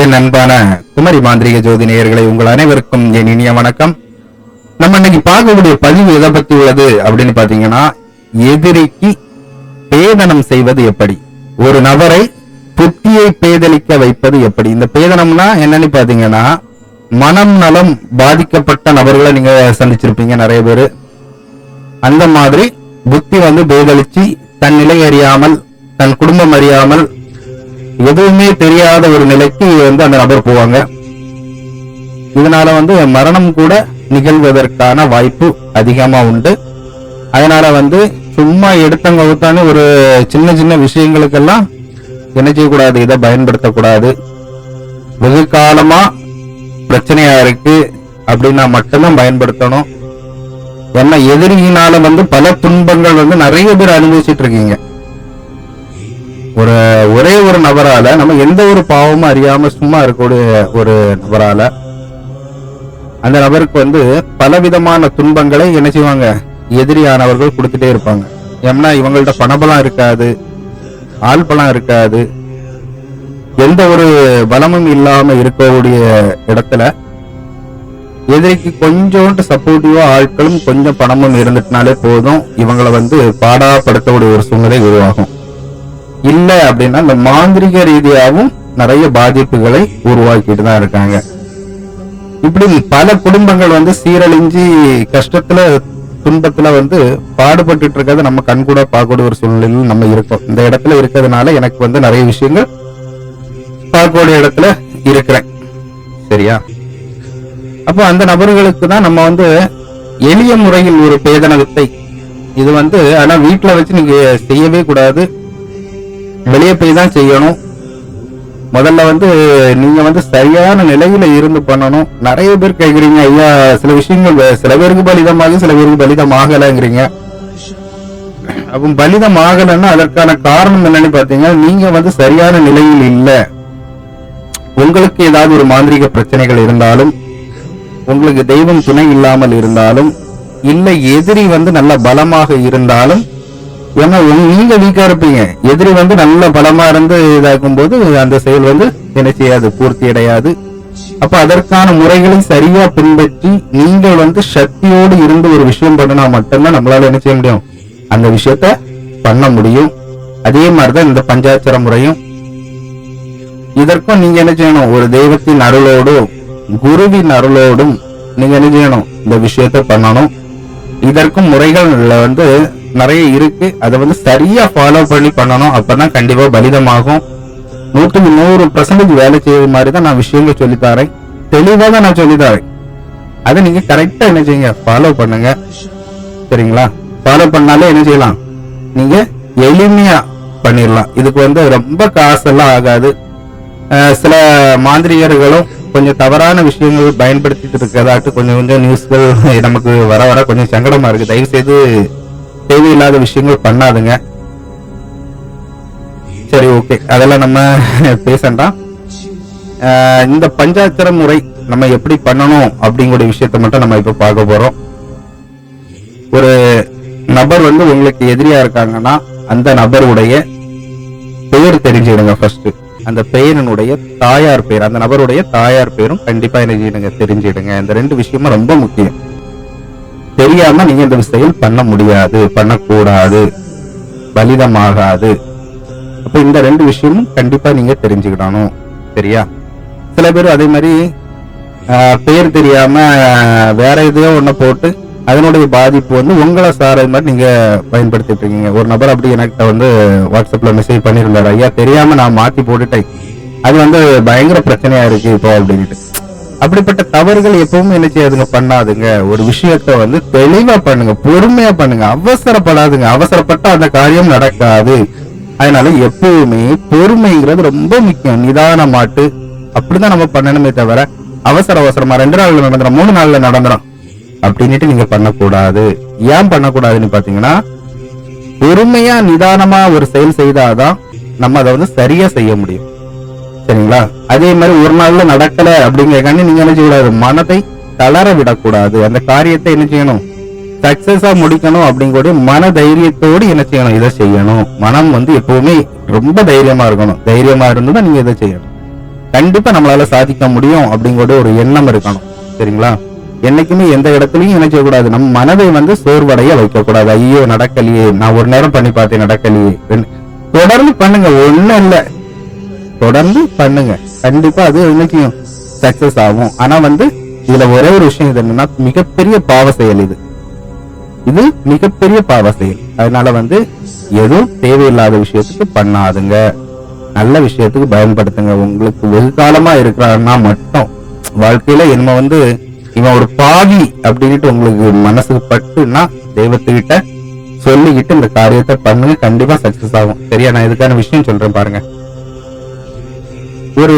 என் அன்பான குமரி மாந்திரிக ஜோதி நேயர்களை உங்கள் அனைவருக்கும் என் இனிய வணக்கம். நம்ம இன்னைக்கு பார்க்கக்கூடிய பதிவு எதை பத்தி உள்ளது அப்படின்னு பாத்தீங்கன்னா எதிரிக்கு பேதனம் செய்வது எப்படி? ஒரு நபரை புத்தியை பேதலிக்க வைப்பது எப்படி? இந்த பேதனம்னா என்னன்னு பாத்தீங்கன்னா மனம் நலம் பாதிக்கப்பட்ட நபர்களை நீங்க சந்திச்சிருப்பீங்க நிறைய பேரு. அந்த மாதிரி புத்தி வந்து பேதலிச்சு தன் நிலை அறியாமல் தன் குடும்பம் அறியாமல் எதுவுமே தெரியாத ஒரு நிலைக்கு வந்து அந்த நபர் போவாங்க. இதனால வந்து மரணம் கூட நிகழ்வதற்கான வாய்ப்பு அதிகமா உண்டு. அதனால வந்து சும்மா எடுத்தவங்க ஊத்தான ஒரு சின்ன சின்ன விஷயங்களுக்கெல்லாம் என்ன செய்யக்கூடாது இதை பயன்படுத்தக்கூடாது. வெகு காலமா பிரச்சனையா இருக்கு அப்படின்னா மட்டும்தான் பயன்படுத்தணும். ஏன்னா எதிரியினால வந்து பல துன்பங்கள் வந்து நிறைய பேர் அனுபவிச்சுட்டு இருக்கீங்க. ஒரு ஒரே ஒரு நபரால நம்ம எந்த ஒரு பாவமும் அறியாம சும்மா இருக்கக்கூடிய ஒரு நபரால அந்த நபருக்கு வந்து பலவிதமான துன்பங்களை என்ன செய்வாங்க? எதிரியானவர்கள் கொடுத்துட்டே இருப்பாங்க. ஏன்னா இவங்கள்ட்ட பணபலம் இருக்காது ஆள் பலம் இருக்காது எந்த ஒரு பலமும் இல்லாம இருக்கக்கூடிய இடத்துல எதிரிக்கு கொஞ்சோண்டு சப்போர்ட்டிவா ஆட்களும் கொஞ்சம் பணமும் இருந்துட்டுனாலே போதும் இவங்களை வந்து பாடாப்படுத்தக்கூடிய ஒரு சூழ்நிலை உருவாகும். இல்லை அப்படின்னா இந்த மாந்திரிக ரீதியாகவும் நிறைய பாதிப்புகளை உருவாக்கிட்டு தான் இருக்காங்க. இப்படி பல குடும்பங்கள் வந்து சீரழிஞ்சு கஷ்டத்துல துன்பத்துல வந்து பாடுபட்டுட்டு இருக்கிறத நம்ம கண்கூட பார்க்கக்கூடிய ஒரு சூழ்நிலையில் நம்ம இருக்கோம். இந்த இடத்துல இருக்கிறதுனால எனக்கு வந்து நிறைய விஷயங்கள் பார்க்கக்கூடிய இடத்துல இருக்கிறேன். சரியா? அப்போ அந்த நபர்களுக்கு தான் நம்ம வந்து எளிய முறையில் ஒரு பேதனத்தை இது வந்து ஆனா வீட்டுல வச்சு நீங்க செய்யவே கூடாது. வெளியே போய் தான் செய்யணும். முதல்ல வந்து நீங்க வந்து சரியான நிலையில இருந்து பண்ணணும். நிறைய பேர் கேட்குறீங்க ஐயா சில விஷயங்கள் சில பேருக்கு பலிதமாகும் சில பேருக்கு பலிதம் ஆகலைங்கிறீங்க அப்போ பலிதம் ஆகலைன்னா அதற்கான காரணம் என்னன்னு பாத்தீங்கன்னா நீங்க வந்து சரியான நிலையில் இல்லை. உங்களுக்கு ஏதாவது ஒரு மாந்திரிக பிரச்சனைகள் இருந்தாலும் உங்களுக்கு தெய்வம் துணை இல்லாமல் இருந்தாலும் இல்லை எதிரி வந்து நல்ல பலமாக இருந்தாலும் ஏன்னா நீங்க வீக்கா இருப்பீங்க. எதிரி வந்து நல்ல பலமா இருந்து இதாக்கும் போது அந்த செயல் வந்து என்ன செய்யாது பூர்த்தி அடையாது. அப்ப அதற்கான முறைகளை சரியா பின்பற்றி நீங்கள் வந்து சக்தியோடு இருந்து ஒரு விஷயம் பண்ணினா மட்டும்தான் நம்மளால என்ன செய்ய முடியும்? அந்த விஷயத்த பண்ண முடியும். அதே மாதிரிதான் இந்த பஞ்சாச்சர முறையும். இதற்கும் நீங்க என்ன செய்யணும்? ஒரு தெய்வத்தின் அருளோடும் குருவின் அருளோடும் நீங்க என்ன செய்யணும்? இந்த விஷயத்த பண்ணணும். இதற்கும் முறைகள் வந்து நிறைய இருக்கு. அதை வந்து சரியா ஃபாலோ பண்ணி பண்ணணும் அப்பதான் கண்டிப்பா பலிதமாகும். நூற்றுக்கு நூறு பர்சன்டேஜ் வேலை செய்யற மாதிரி தான் நான் விஷயங்கள் சொல்லித்தாரேன். தெளிவாக தான் நான் சொல்லித்தாரேன். அதை நீங்க கரெக்டா என்ன செய்யுங்க? ஃபாலோ பண்ணுங்க. சரிங்களா? ஃபாலோ பண்ணாலே என்ன செய்யலாம்? நீங்க எளிமையா பண்ணிடலாம். இதுக்கு வந்து ரொம்ப காசெல்லாம் ஆகாது. சில மாந்திரிகர்களும் கொஞ்சம் தவறான விஷயங்கள் பயன்படுத்திட்டு இருக்கிறதாட்டு கொஞ்சம் கொஞ்சம் நியூஸ்கள் நமக்கு வர வர கொஞ்சம் சங்கடமா இருக்கு. தயவு செய்து தேவையில்லாத விஷயங்கள் பண்ணாதுங்க. சரி ஓகே அதெல்லாம் நம்ம பேசண்டாம் அஹ் இந்த பஞ்சாச்சர முறை நம்ம எப்படி பண்ணணும் அப்படிங்கிற விஷயத்த மட்டும் நம்ம இப்ப பார்க்க போறோம். ஒரு நபர் வந்து உங்களுக்கு எதிரியா இருக்காங்கன்னா அந்த நபருடைய பெயர் தெரிஞ்சுடுங்க ஃபர்ஸ்ட் அந்த பெயரினுடைய தாயார் பெயர் அந்த நபருடைய தாயார் பெயரும் கண்டிப்பா என்ன செய்யணுங்க? தெரிஞ்சிடுங்க இந்த ரெண்டு விஷயமும் ரொம்ப முக்கியம். தெரியாம நீங்க இந்த செயல் பண்ண முடியாது பண்ணக்கூடாது பலிதமாகாது. அப்ப இந்த ரெண்டு விஷயமும் கண்டிப்பா நீங்க தெரிஞ்சுக்கிடணும் சரியா? சில பேர் அதே மாதிரி பேர் பெயர் தெரியாம வேற எதையோ ஒண்ணு போட்டு அதனுடைய பாதிப்பு வந்து உங்களை சார மாதிரி நீங்க பயன்படுத்திட்டு இருக்கீங்க. ஒரு நபர் அப்படி எனக்கிட்ட வந்து வாட்ஸ்அப்ல மெசேஜ் பண்ணியிருந்தாரு ஐயா தெரியாம நான் மாத்தி போட்டுட்டேன். அது வந்து பயங்கர பிரச்சனையா இருக்கு இப்போ அப்படின்ட்டு அப்படிப்பட்ட தவறுகள் எப்பவுமே என்ன செய்யாதுங்க பண்ணாதுங்க. ஒரு விஷயத்த வந்து தெளிவா பண்ணுங்க பொறுமையா பண்ணுங்க அவசரப்படாதுங்க. அவசரப்பட்டா அந்த காரியம் நடக்காது. அதனால எப்பவுமே பொறுமைங்கிறது ரொம்ப முக்கியம். நிதானமாட்டு அப்படிதான் நம்ம பண்ணணுமே தவிர அவசர அவசரமா ரெண்டு நாள்ல நடந்துடும் மூணு நாள்ல நடந்துடும் அப்படின்னுட்டு நீங்க பண்ணக்கூடாது. ஏன் பண்ணக்கூடாதுன்னு பாத்தீங்கன்னா பொறுமையா நிதானமா ஒரு செயல் செய்தாதான் நம்ம அதை வந்து சரியா செய்ய முடியும். சரிங்களா? அதே மாதிரி ஒரு நாள்ல நடக்கல அப்படிங்கறக்காண்டி நீங்க என்ன செய்யக்கூடாது? மனதை தளர விடக்கூடாது. அந்த காரியத்தை என்ன செய்யணும்? சக்சஸா முடிக்கணும் அப்படிங்கக்கூடிய மன தைரியத்தோடு என்ன செய்யணும்? இதை செய்யணும். மனம் வந்து எப்பவுமே ரொம்ப தைரியமா இருக்கணும். தைரியமா இருந்துதான் நீங்க இதை செய்யணும். கண்டிப்பா நம்மளால சாதிக்க முடியும் அப்படிங்கிற ஒரு எண்ணம் இருக்கணும். சரிங்களா? என்னைக்குமே எந்த இடத்துலயும் என்ன செய்யக்கூடாது? நம்ம மனதை வந்து சோர்வடைய வைக்கக்கூடாது. ஐயோ நடக்கலையே. நான் ஒரு நேரம் பண்ணி பார்த்தேன் நடக்கலையே. தொடர்ந்து பண்ணுங்க. ஒண்ணும் இல்ல. தொடர்ந்து பண்ணுங்க. கண்டிப்பா அது இன்னைக்கும் சக்சஸ் ஆகும். ஆனா வந்து இதுல ஒரே ஒரு விஷயம் இது என்னன்னா மிகப்பெரிய பாவ செயல் இது. இது மிகப்பெரிய பாவ செயல். அதனால வந்து எதுவும் தேவையில்லாத விஷயத்துக்கு பண்ணாதுங்க. நல்ல விஷயத்துக்கு பயன்படுத்துங்க. உங்களுக்கு வெகு காலமா மட்டும். வாழ்க்கையில என்ன வந்து இவன் ஒரு பாவி அப்படின்ட்டு உங்களுக்கு மனசுக்கு பட்டுன்னா தெய்வத்துக்கிட்ட சொல்லிக்கிட்டு இந்த காரியத்தை பண்ணுங்க. கண்டிப்பா சக்சஸ் ஆகும். சரியா? நான் இதுக்கான விஷயம் சொல்றேன் பாருங்க. ஒரு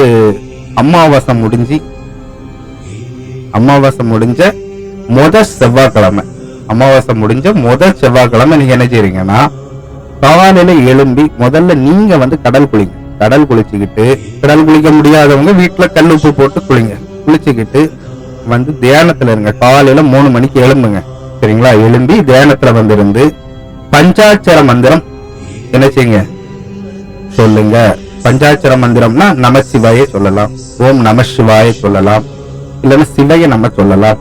அமாவாசை முடிஞ்சு அமாவாசை முடிஞ்ச முத செவ்வாய்க்கிழமை. அமாவாசை முடிஞ்ச முத செவ்வாய்க்கிழமை நீங்க என்ன செய்றீங்கன்னா காலையில எழும்பி முதல்ல நீங்க வந்து கடல் குளிங்க. கடல் குளிச்சுக்கிட்டு கடல் குளிக்க முடியாதவங்க வீட்டுல கல் உப்பு போட்டு குளிங்க. குளிச்சுக்கிட்டு வந்து தியானத்துல இருங்க. காலையில மூணு மணிக்கு எழும்புங்க. சரிங்களா? எழும்பி தியானத்துல வந்திருந்து பஞ்சாட்சர மந்திரம் என்ன செய்யுங்க? சொல்லுங்க. பஞ்சாட்சர மந்திரம்னா நம சிவாய சொல்லலாம். ஓம் நம சிவாய சொல்லலாம். இல்லைன்னா சிவைய நம்ம சொல்லலாம்.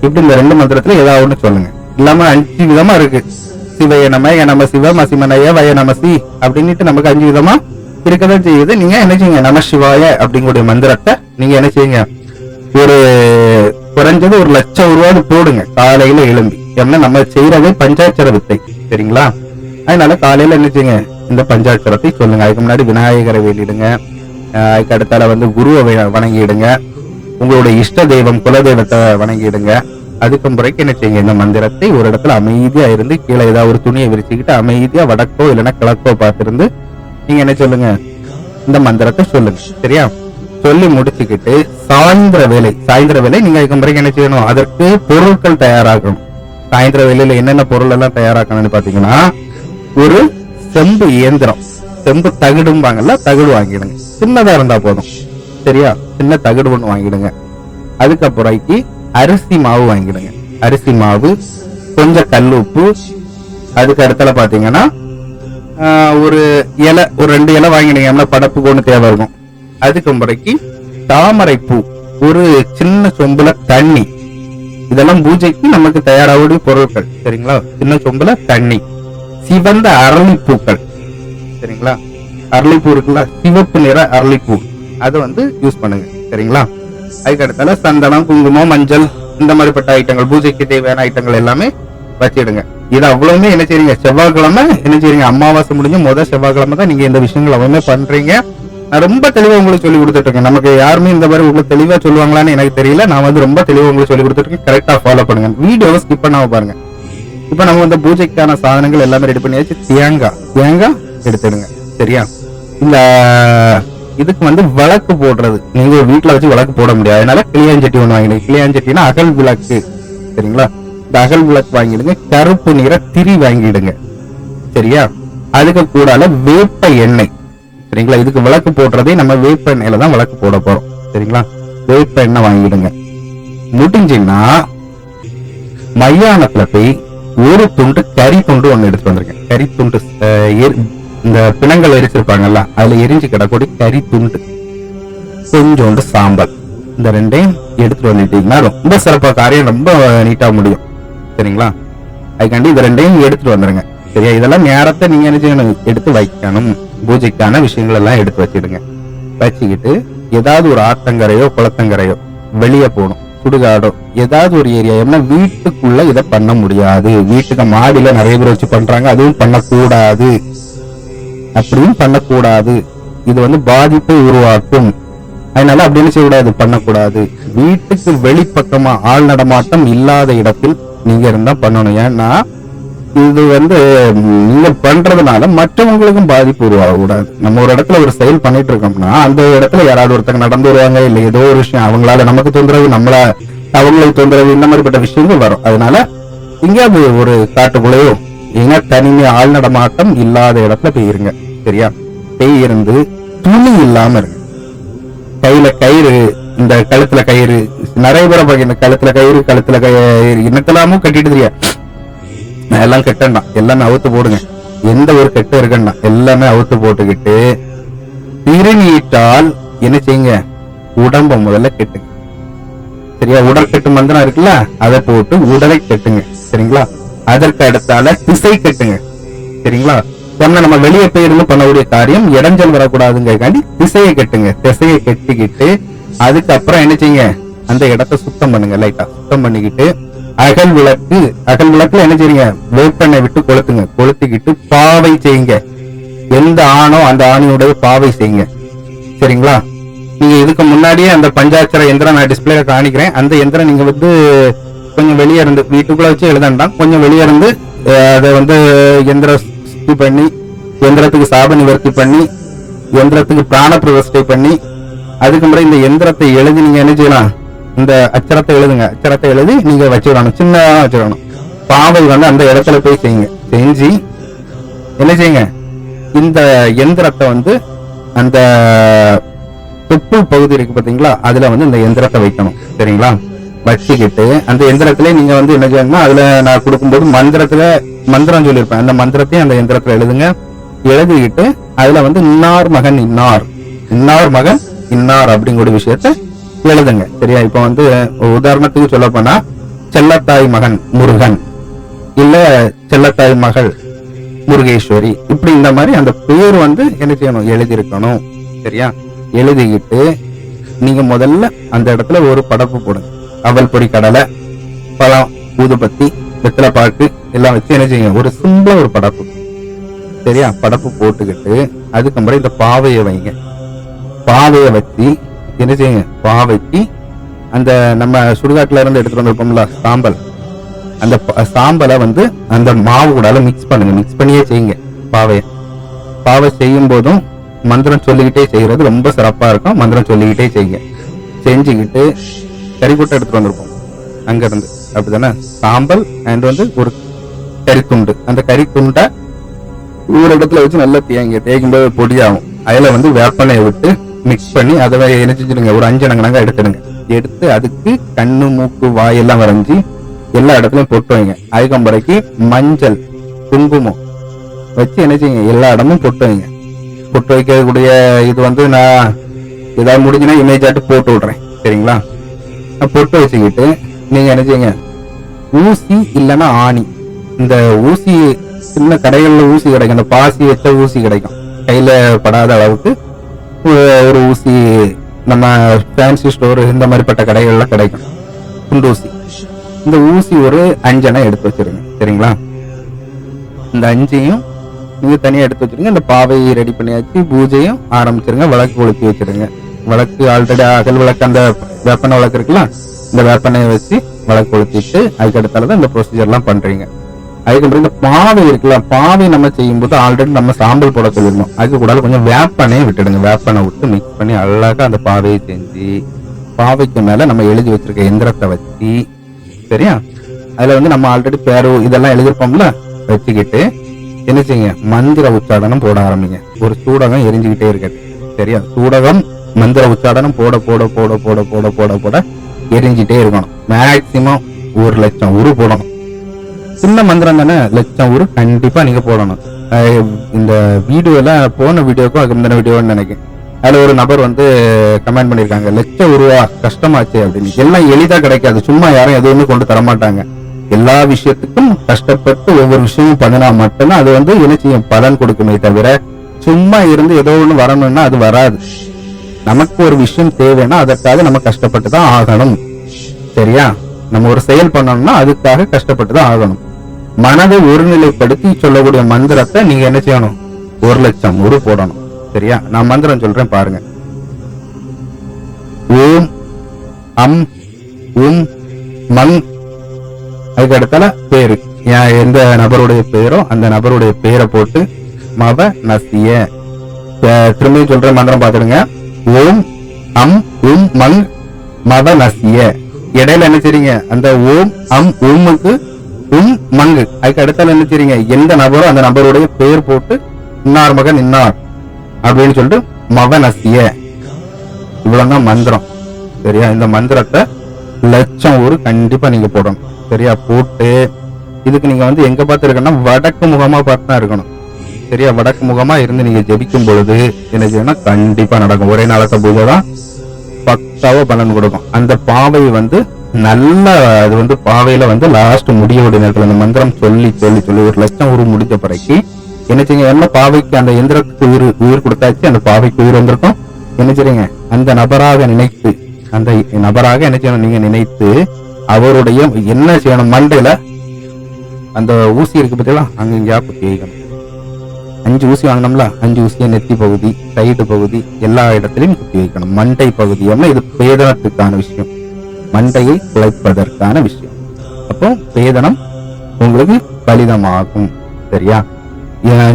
இப்படி இந்த ரெண்டு மந்திரத்துல ஏதாவது ஒண்ணு சொல்லுங்க. இல்லாம அஞ்சு விதமா இருக்கு. சிவைய நம நம சிவ மசிமனைய வய நமசி அப்படின்னுட்டு நமக்கு அஞ்சு விதமா இருக்கதான் செய்யுது. நீங்க என்ன செய்யுங்க? நம சிவாய அப்படிங்கக்கூடிய மந்திரத்தை நீங்க என்ன செய்யுங்க? ஒரு குறைஞ்சது ஒரு லட்சம் ரூபாய் போடுங்க. காலையில எழும்பி. ஏன்னா நம்ம செய்யறதே பஞ்சாட்சர வித்தை. சரிங்களா? அதனால காலையில என்ன செய்யுங்க? இந்த பஞ்சாட்சரத்தை சொல்லுங்க. அதுக்கு முன்னாடி விநாயகரை வேண்டிடுங்க. அதுக்கு அடுத்தால வந்து குருவை வணங்கிடுங்க. உங்களுடைய இஷ்ட தெய்வம் குலதெய்வத்தை வணங்கிடுங்க. அதுக்கு முறைக்கு என்ன செய்யுங்க? இந்த மந்திரத்தை ஒரு இடத்துல அமைதியா இருந்து கீழே ஏதாவது ஒரு துணியை விரிச்சுக்கிட்டு அமைதியா வடக்கோ இல்லைன்னா கிழக்கோ பார்த்திருந்து நீங்க என்ன சொல்லுங்க? இந்த மந்திரத்தை சொல்லுங்க. சரியா? சொல்லி முடிச்சுக்கிட்டு சாயந்தர வேலை சாயந்தர வேலை நீங்க அதுக்கு முறைக்கு என்ன செய்யணும்? அதற்கு பொருட்கள் தயாராகணும். சாயந்தர வேலையில என்னென்ன பொருள் எல்லாம் தயாராக்கணும்னு பாத்தீங்கன்னா ஒரு செம்பு இயந்திரம். செம்பு தகுடும்பாங்கல்ல தகுடு வாங்கிடுங்க. சின்னதா இருந்தா போதும். சரியா? சின்ன தகுடு ஒண்ணு வாங்கிடுங்க. அதுக்கப்புறம்க்கு அரிசி மாவு வாங்கிடுங்க. அரிசி மாவு கொஞ்சம் கல் உப்பு அதுக்கு அடுத்தல பாத்தீங்கன்னா ஆஹ், ஒரு இலை ஒரு ரெண்டு இலை வாங்கிடுங்க. ஏன்னா படப்புக்கு தேவை இருக்கும். அதுக்கு முறைக்கு தாமரை பூ ஒரு சின்ன சொம்புல தண்ணி. இதெல்லாம் பூஜைக்கு நமக்கு தயாராகக்கூடிய பொருட்கள். சரிங்களா? சின்ன சொம்புல தண்ணி. சிவந்த அரளிப்பூக்கள். சரிங்களா? அரளிப்பூ இருக்குல்ல சிவப்பு நிற அரளிப்பூ. அதை வந்து யூஸ் பண்ணுங்க. சரிங்களா? அதுக்கு அடுத்தால சந்தனம் குங்குமம் மஞ்சள் இந்த மாதிரிப்பட்ட ஐட்டங்கள் பூஜைக்கு தேவையான ஐட்டங்கள் எல்லாமே வச்சிடுங்க. இது அவ்வளவுமே என்ன செய்றீங்க? செவ்வாய்க்கிழமை என்ன செய்றீங்க? அமாவாசை முடிஞ்சு முதல் செவ்வாய்க்கிழமை தான் நீங்க இந்த விஷயங்கள் அவ்வளவுமே பண்றீங்க. நான் ரொம்ப தெளிவா உங்களுக்கு சொல்லி கொடுத்துட்டு இருக்கேன். நமக்கு யாருமே இந்த மாதிரி உங்களுக்கு தெளிவா சொல்லுவாங்களான்னு எனக்கு தெரியல. நான் வந்து ரொம்ப தெளிவா உங்களுக்கு சொல்லி கொடுத்துட்டு இருக்கேன். கரெக்டா ஃபாலோ பண்ணுங்க. வீடியோவை ஸ்கிப் பண்ணாம பாருங்க. இப்ப நம்ம வந்து பூஜைக்கான சாதனங்கள் எல்லாமே ரெடி பண்ணியாச்சு. தேங்காய். தேங்காய் எடுத்துடுங்க. சரியா? இந்த இதுக்கு வந்து விளக்கு போடுறது. நீங்க வீட்டுல வச்சு விளக்கு போட முடியாது. அதனால கிளியாஞ்சட்டி ஒன்று வாங்கிடுங்க. கிளியாஞ்சட்டினா அகல் விளக்கு. சரிங்களா? இந்த அகல் விளக்கு வாங்கிடுங்க. கருப்பு நிற திரி வாங்கிடுங்க. சரியா? அதுக்கு கூடால வேப்ப எண்ணெய். சரிங்களா? இதுக்கு விளக்கு போடுறதே நம்ம வேப்ப எண்ணெயில தான் விளக்கு போட போறோம். சரிங்களா? வேப்ப எண்ணெய் வாங்கிடுங்க. முடிஞ்சுன்னா மயானத்துல போய் ஒரு துண்டு கறி துண்டு ஒன்று எடுத்து வந்திருக்கேன். கறி துண்டு அஹ், எரி- இந்த பிணங்கள் எரிச்சிருப்பாங்கல்ல அதுல எரிஞ்சு கிடக்கூடிய கறி துண்டு கொஞ்சோண்டு சாம்பல். இந்த ரெண்டையும் எடுத்துட்டு வந்துட்டீங்கன்னா ரொம்ப சிறப்பா காரியம் ரொம்ப நீட்டா முடியும். சரிங்களா? அதுக்காண்டி இந்த ரெண்டையும் எடுத்துட்டு வந்துருங்க. சரியா? இதெல்லாம் நேரத்தை நீங்க என்ன செய்யணும்? எடுத்து வைக்கணும். பூஜைக்கான விஷயங்கள் எல்லாம் எடுத்து வச்சிடுங்க. வச்சுக்கிட்டு ஏதாவது ஒரு ஆத்தங்கரையோ குளத்தங்கரையோ வெளியே போகணும். சுடுகாடும் ஏதாவது ஒரு ஏரியா ஏன்னா வீட்டுக்குள்ள இதை பண்ண முடியாது. வீட்டுக்கு மாடியில நிறைய பேர் வச்சு பண்றாங்க அதுவும் பண்ணக்கூடாது. அப்படியும் பண்ணக்கூடாது. இது வந்து பாதிப்பை உருவாக்கும். அதனால அப்படின்னு செய்யக்கூடாது? பண்ணக்கூடாது. வீட்டுக்கு வெளிப்பக்கமா ஆள் நடமாட்டம் இல்லாத இடத்தில் நீங்க இருந்தா பண்ணணும். ஏன்னா இது வந்து நீங்க பண்றதுனால மற்றவங்களுக்கும் பாதிப்பு உருவாகக்கூடாது. நம்ம ஒரு இடத்துல ஒரு செயல் பண்ணிட்டு இருக்கோம்னா அந்த இடத்துல யாராவது ஒருத்தங்க நடந்து வருவாங்க இல்ல ஏதோ ஒரு விஷயம் அவங்களால நமக்கு தொந்தரவு நம்மள அவங்களுக்கு தொந்தரவு இந்த மாதிரிப்பட்ட விஷயங்கள் வரும். அதனால எங்கேயாவது ஒரு காட்டுக்குள்ளேயோ ஏன்னா தனிமை ஆள் நடமாட்டம் இல்லாத இடத்துல பெய்யிருங்க சரியா? பெய்யிருந்து துணி இல்லாம இருங்க. கையில கயிறு இந்த கழுத்துல கயிறு நிறைய பேரை பாக்க இந்த கழுத்துல கயிறு கழுத்துல கயிறு என்னத்தெல்லாமோ கட்டிட்டு தெரியாது எல்லாம் கெட்டண்டா எல்லாமே அவுத்து போடுங்க. எந்த ஒரு கெட்ட இருக்கண்டா எல்லாமே அவுத்து போட்டுக்கிட்டு திருநீட்டால் என்ன செய்யுங்க? உடம்ப முதல்ல கெட்டுங்க. சரியா? உடல் கெட்டு மந்திரம் இருக்குல்ல அதை போட்டு உடலை கெட்டுங்க. சரிங்களா? அதற்கு அடுத்தால திசை கெட்டுங்க. சரிங்களா? சொன்ன நம்ம வெளியே போயிருந்து பண்ணக்கூடிய காரியம் இடைஞ்சல் வரக்கூடாதுங்கிறக்காண்டி திசையை கெட்டுங்க. திசையை கெட்டிக்கிட்டு அதுக்கப்புறம் என்ன செய்யுங்க? அந்த இடத்த சுத்தம் பண்ணுங்க லைட்டா சுத்தம் பண்ணிக்கிட்டு அகல் விளக்கு அகல் விளக்குல என்ன செய்யுங்க வேப்பெண்ணை விட்டு கொளுத்துங்க. கொளுத்திக்கிட்டு பாவை செய்யுங்க. எந்த ஆணோ அந்த ஆணியுடைய பாவை செய்யுங்க. சரிங்களா? நீங்க இதுக்கு முன்னாடியே அந்த பஞ்சாட்சர எந்திரம் நான் டிஸ்பிளேல காணிக்கிறேன். அந்த எந்திரம் நீங்க வந்து கொஞ்சம் வெளியே இருந்து வீட்டுக்குள்ள வச்சு எழுதண்டாம். கொஞ்சம் வெளியே இருந்து அதை வந்து எந்திர சுத்தி பண்ணி எந்திரத்துக்கு சாப நிவர்த்தி பண்ணி எந்திரத்துக்கு பிராண பிரதிஷ்டை பண்ணி அதுக்கு முறை இந்த எந்திரத்தை எழுதி நீங்க என்ன செய்யலாம்? இந்த அச்சரத்தை எழுதுங்க. அச்சரத்தை எழுதி நீங்க வச்சுடணும். சின்னதாக வச்சுக்கணும் பாவை வந்து அந்த இடத்துல போய் செய்யுங்க. செஞ்சு என்ன செய்யுங்க? இந்த எந்திரத்தை வந்து அந்த தொப்புள் பகுதி இருக்கு பாத்தீங்களா? அதுல வந்து இந்த எந்திரத்தை வைக்கணும். சரிங்களா? வச்சுக்கிட்டு அந்த எந்திரத்துல நீங்க வந்து என்ன செய்யணும்னா அதுல நான் கொடுக்கும்போது மந்திரத்துல மந்திரம் சொல்லியிருப்பேன். அந்த மந்திரத்தையும் அந்த எந்திரத்துல எழுதுங்க. எழுதிக்கிட்டு அதுல வந்து இன்னார் மகன் இன்னார். இன்னார் மகன் இன்னார் அப்படிங்கிற விஷயத்த எழுதுங்க. சரியா? இப்ப வந்து உதாரணத்துக்கு சொல்ல போனா செல்லத்தாய் மகன் முருகன். இல்ல செல்லத்தாய் மகள் முருகேஸ்வரி. இப்படி இந்த மாதிரி அந்த பேர் வந்து என்ன செய்யணும்? எழுதியிருக்கணும். சரியா? எழுதிக்கிட்டு நீங்க முதல்ல அந்த இடத்துல ஒரு படப்பு போடுங்க. அவல் பொடி கடலை பழம் ஊதுபத்தி வெத்தலை பாக்கு எல்லாம் வச்சு என்ன செய்யுங்க? ஒரு சிம்பிளா ஒரு படப்பு. சரியா? படப்பு போட்டுக்கிட்டு அதுக்கு முறை இந்த பாவையை வைங்க. பாவையை வச்சு என்ன செய்யுங்க பாவைக்கு அந்த நம்ம சுடுகாட்டுல இருந்து எடுத்துட்டு வந்திருப்போம்ல சாம்பல். அந்த சாம்பலை வந்து அந்த மாவு கூட மிக்ஸ் பண்ணுங்க மிக்ஸ் பண்ணியே செய்யுங்க பாவையை. பாவை செய்யும் போதும் மந்திரம் சொல்லிக்கிட்டே செய்யறது ரொம்ப சிறப்பா இருக்கும் மந்திரம் சொல்லிக்கிட்டே செய்யுங்க. செஞ்சுக்கிட்டு கறிக்கூட்டை எடுத்துட்டு வந்திருப்போம் அங்க இருந்து அப்படிதானே? சாம்பல் அண்ட் வந்து ஒரு கறித்துண்டு அந்த கறித்துண்டை ஒரு இடத்துல வச்சு நல்லா தேய்ங்க தேய்க்கும் போது பொடியாகும். அதில் வந்து வேப்பெண்ணெயை விட்டு மிக்ஸ் பண்ணி அதை என்ன செஞ்சிடுங்க? ஒரு அஞ்சு எடுத்துடுங்க. எடுத்து அதுக்கு கண்ணு மூக்கு வாயெல்லாம் வரைஞ்சி எல்லா இடத்துலயும் பொட்டு வைங்க. அதுக்கம்பரைக்கு மஞ்சள் குங்குமம் வச்சு என்ன செய்யுங்க? எல்லா இடமும் பொட்டு வைங்க. பொட்டு வைக்கக்கூடிய இது வந்து நான் ஏதாவது முடிஞ்சுன்னா இமேஜ் ஆட்டு போட்டு விடுறேன். சரிங்களா? பொட்டு வச்சுக்கிட்டு நீங்க என்ன செய்யுங்க? ஊசி இல்லைன்னா ஆணி. இந்த ஊசி சின்ன கடைகளில் ஊசி கிடைக்கும். இந்த பாசி வச்ச ஊசி கிடைக்கும். கையில படாத அளவுக்கு ஒரு- ஊசி நம்ம ஃபேன்சி ஸ்டோர் இந்த மாதிரிப்பட்ட கடைகள்லாம் கிடைக்கும். குண்டு ஊசி. இந்த ஊசி ஒரு அஞ்சனை எடுத்து வச்சிருங்க. சரிங்களா? இந்த அஞ்சையும் இது தனியாக எடுத்து வச்சிருங்க. இந்த பாவையை ரெடி பண்ணியாச்சு. பூஜையும் ஆரம்பிச்சிருங்க. விளக்கு கொளுத்தி வச்சிருங்க. விளக்கு ஆல்ரெடி அகல் விளக்கு அந்த வேப்பனை விளக்கு இருக்குல்ல இந்த வேப்பனையை வச்சு விளக்கு கொளுத்திட்டு அதுக்கடுத்தால தான் இந்த ப்ரொசீஜர் எல்லாம் அதுக்கு பிறகு பாவை இருக்குல்ல பாவை நம்ம செய்யும்போது ஆல்ரெடி நம்ம சாம்பல் போட சொல்லிருந்தோம் அதுக்கு கூட கொஞ்சம் வேப்பனையும் விட்டுடுங்க. வேப்பனை விட்டு மிக்ஸ் பண்ணி அழகா அந்த பாவையை செஞ்சு பாவைக்கு மேல நம்ம எழுதி வச்சிருக்க எந்திரத்தை வச்சு சரியா? அதுல வந்து நம்ம ஆல்ரெடி பேரு இதெல்லாம் எழுதிருப்போம்ல வச்சுக்கிட்டு என்ன செய்யுங்க? மந்திர உச்சாடனம் போட ஆரம்பிங்க. ஒரு சூடகம் எரிஞ்சுக்கிட்டே இருக்காது சரியா? சூடகம் மந்திர உச்சாடனம் போட போட போட போட போட போட போட எரிஞ்சிட்டே இருக்கணும். மேக்சிமம் ஒரு லட்சம் உரு போடணும். சின்ன மந்திரம் தானே? லட்சம் உரு கண்டிப்பா நீங்க போடணும். இந்த வீடியோல போன வீடியோக்கும் அதுக்கு முந்தின வீடியோன்னு நினைக்கிறேன். அதுல ஒரு நபர் வந்து கமெண்ட் பண்ணிருக்காங்க லட்சம் உருவா கஷ்டமாச்சு அப்படின்னு. எல்லாம் எளிதா கிடைக்காது. சும்மா யாரும் எதுவுமே கொண்டு தர மாட்டாங்க எல்லா விஷயத்துக்கும் கஷ்டப்பட்டு ஒவ்வொரு விஷயமும் பண்ணினா மட்டும்தான் அது வந்து என்ன செய்யும் பலன் கொடுக்குமே தவிர சும்மா இருந்து ஏதோ ஒண்ணு வரணும்னா அது வராது. நமக்கு ஒரு விஷயம் தேவைன்னா அதற்காக நம்ம கஷ்டப்பட்டு தான் ஆகணும். சரியா? நம்ம ஒரு செயல் பண்ணணும்னா அதுக்காக கஷ்டப்பட்டு தான் ஆகணும். மனதை ஒருநிலைப்படுத்தி சொல்லக்கூடிய மந்திரத்தை நீங்க என்ன செய்யணும்? ஒரு லட்சம் ஒரு போடணும். சரியா? நான் மந்திரம் சொல்றேன் பாருங்க. ஓம் அம் உம் மங். அதுக்கு அடுத்தால பேரு. ஏன் எந்த நபருடைய பெயரோ அந்த நபருடைய பெயரை போட்டு மவ நசிய. திரும்பி சொல்ற மந்திரம் பாத்துடுங்க ஓம் அம் உம் மங் மவ நசிய. இடையில என்ன செய்றீங்க? அந்த ஓம் அம் ஓமுக்கு உம் மங்கு. அதுக்கு அடுத்தால என்ன செய்றீங்க? எந்த நபரோ அந்த நபருடைய பேர் போட்டு இன்னார் மகன் இன்னார் அப்படின்னு சொல்லிட்டு மவ இவ்வளவுதான் மந்திரம். சரியா? இந்த மந்திரத்தை லட்சம் ஒரு கண்டிப்பா நீங்க போடணும். சரியா? போட்டு இதுக்கு நீங்க வந்து எங்க பார்த்து இருக்கணும்னா வடக்கு முகமா பார்த்து தான் இருக்கணும். சரியா? வடக்கு முகமா இருந்து நீங்க ஜெபிக்கும் பொழுது என்ன செய்யணும்னா கண்டிப்பா நடக்கும். ஒரே நாளத்தை பூஜை தான் பக்கா பலன் கொடுக்கும். அந்த பாவை வந்து நல்ல அது வந்து பாவையில வந்து லாஸ்ட் முடியோட நேரத்தில் அந்த மந்திரம் சொல்லி சொல்லி சொல்லி ஒரு லட்சம் உரு முடிஞ்ச பிறகு என்ன செய்யுங்க? என்ன பாவைக்கு அந்த எந்திரத்துக்கு உயிர் உயிர் கொடுத்தாச்சு? அந்த பாவைக்கு உயிர் வந்திருக்கும்? என்ன செய்றீங்க அந்த நபராக நினைத்து அந்த நபராக என்ன செய்யணும்? நீங்க நினைத்து அவருடைய என்ன செய்யணும்? மண்டையில அந்த ஊசி இருக்கு பார்த்தீங்களா அங்க இங்கேயா குத்தி வைக்கணும். அஞ்சு ஊசி வாங்கினோம்ல அஞ்சு ஊசியை நெத்தி பகுதி சைடு பகுதி எல்லா இடத்துலயும் குத்தி வைக்கணும் மண்டை பகுதி இது பேதனத்துக்கான விஷயம். மண்டையை குலைப்பதற்கான விஷயம். அப்போ பேதனம் உங்களுக்கு பலிதமாகும் சரியா?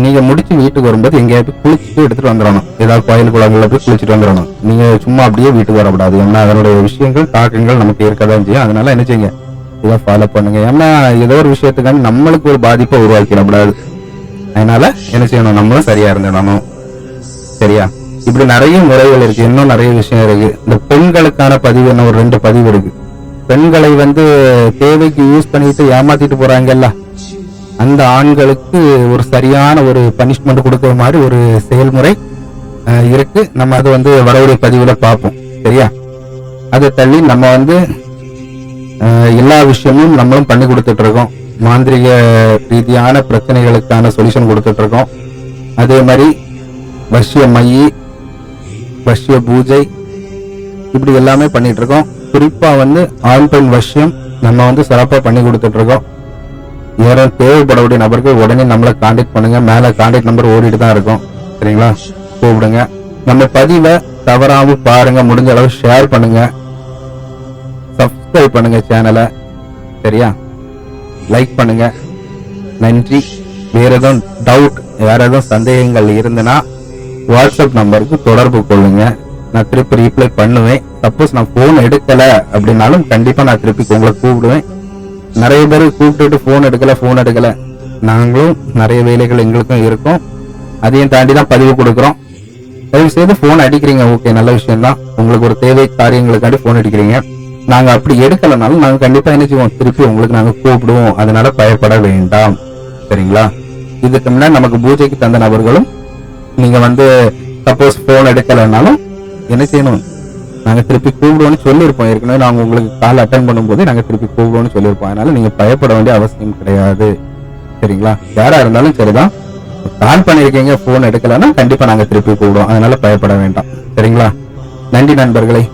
நீங்க முடிச்சு வீட்டுக்கு வரும்போது எங்கேயாவது குளிச்சுட்டு எடுத்துட்டு வந்துடணும். ஏதாவது கோயில் குளங்கள்ல போய் குளிச்சுட்டு வந்துடணும். நீங்க சும்மா அப்படியே வீட்டுக்கு வரக்கூடாது. ஏன்னா அதனுடைய விஷயங்கள் தாக்கங்கள் நமக்கு இருக்கதான் செய்யும். அதனால என்ன செய்யுங்க? இதை ஃபாலோ பண்ணுங்க. ஏன்னா ஏதோ ஒரு விஷயத்துக்காண்டி நம்மளுக்கு ஒரு பாதிப்பை உருவாக்கிடக்கூடாது அதனால என்ன செய்யணும்? நம்மளும் சரியா இருந்துடணும். சரியா? இப்படி நிறைய முறைகள் இருக்கு. இன்னும் நிறைய விஷயம் இருக்கு. இந்த பெண்களுக்கான பதிவு என்ன? ஒரு ரெண்டு பதிவு இருக்கு. பெண்களை வந்து தேவைக்கு யூஸ் பண்ணிட்டு ஏமாத்திட்டு போறாங்கல்ல? அந்த ஆண்களுக்கு ஒரு சரியான ஒரு பனிஷ்மெண்ட் கொடுக்கிற மாதிரி ஒரு செயல்முறை அஹ், இருக்கு. நம்ம அதை வந்து வரவுடைய பதிவுல பார்ப்போம். சரியா? அதை தள்ளி நம்ம வந்து எல்லா விஷயமும் நம்மளும் பண்ணி கொடுத்துட்டு இருக்கோம். மாந்திரிக ரீதியான பிரச்சனைகளுக்கான சொல்யூஷன் கொடுத்துட்டு இருக்கோம் அதே மாதிரி வஷ்ய மையி வஷ்ய பூஜை இப்படி எல்லாமே பண்ணிட்டு இருக்கோம் குறிப்பா வந்து ஆண் பெண் வஷ்யம் நம்ம வந்து சிறப்பாக பண்ணி கொடுத்துட்டு இருக்கோம் யாரும் தேவைப்படக்கூடிய நபர்கள் உடனே நம்மளை காண்டாக்ட் பண்ணுங்க. மேலே காண்டாக்ட் நம்பர் ஓடிட்டு தான் இருக்கும். சரிங்களா? கூப்பிடுங்க. நம்ம பதிவை தவறாமல் பாருங்க. முடிஞ்ச அளவு ஷேர் பண்ணுங்க. சப்ஸ்கிரைப் பண்ணுங்க சேனலை சரியா? லைக் பண்ணுங்க. நன்றி. வேற எதுவும் டவுட் வேற எதுவும் சந்தேகங்கள் இருந்ததுன்னா வாட்ஸ்அப் நம்பருக்கு தொடர்பு கொள்ளுங்க. நான் திருப்பி ரீப்ளை பண்ணுவேன். சப்போஸ் நான் போன் எடுக்கல அப்படின்னாலும் கண்டிப்பா நான் திருப்பி உங்களை கூப்பிடுவேன். நிறைய பேர் கூப்பிட்டுட்டு போன் எடுக்கல போன் எடுக்கல. நாங்களும் நிறைய வேலைகள் எங்களுக்கும் இருக்கும். அதையும் தாண்டி தான் பதிவு கொடுக்குறோம். தயவு செய்து போன் அடிக்கிறீங்க. ஓகே நல்ல விஷயம் தான் உங்களுக்கு ஒரு தேவை காரியங்களுக்காண்டி போன் அடிக்கிறீங்க. நாங்க அப்படி எடுக்கலனாலும் நாங்க கண்டிப்பா என்ன செய்வோம்? திருப்பி உங்களுக்கு நாங்க கூப்பிடுவோம். அதனால பயப்பட வேண்டாம். சரிங்களா? இதுக்கு முன்னாடி நமக்கு பூஜைக்கு தந்த நபர்களும் நீங்க வந்து சப்போஸ் போன் எடுக்கலனாலும் என்ன செய்யணும்? நாங்க திருப்பி கூப்பிடுவோம்னு சொல்லியிருப்போம். ஏற்கனவே நாங்க உங்களுக்கு கால் அட்டன் பண்ணும்போது நாங்க திருப்பி கூப்பிடுவோம்னு சொல்லியிருப்போம். அதனால நீங்க பயப்பட வேண்டிய அவசியம் கிடையாது. சரிங்களா? யாரா இருந்தாலும் சரிதான். கால் பண்ணிருக்கீங்க போன் எடுக்கலைன்னா கண்டிப்பா நாங்க திருப்பி கூப்பிடுவோம். அதனால பயப்பட வேண்டாம். சரிங்களா? நன்றி நண்பர்களே.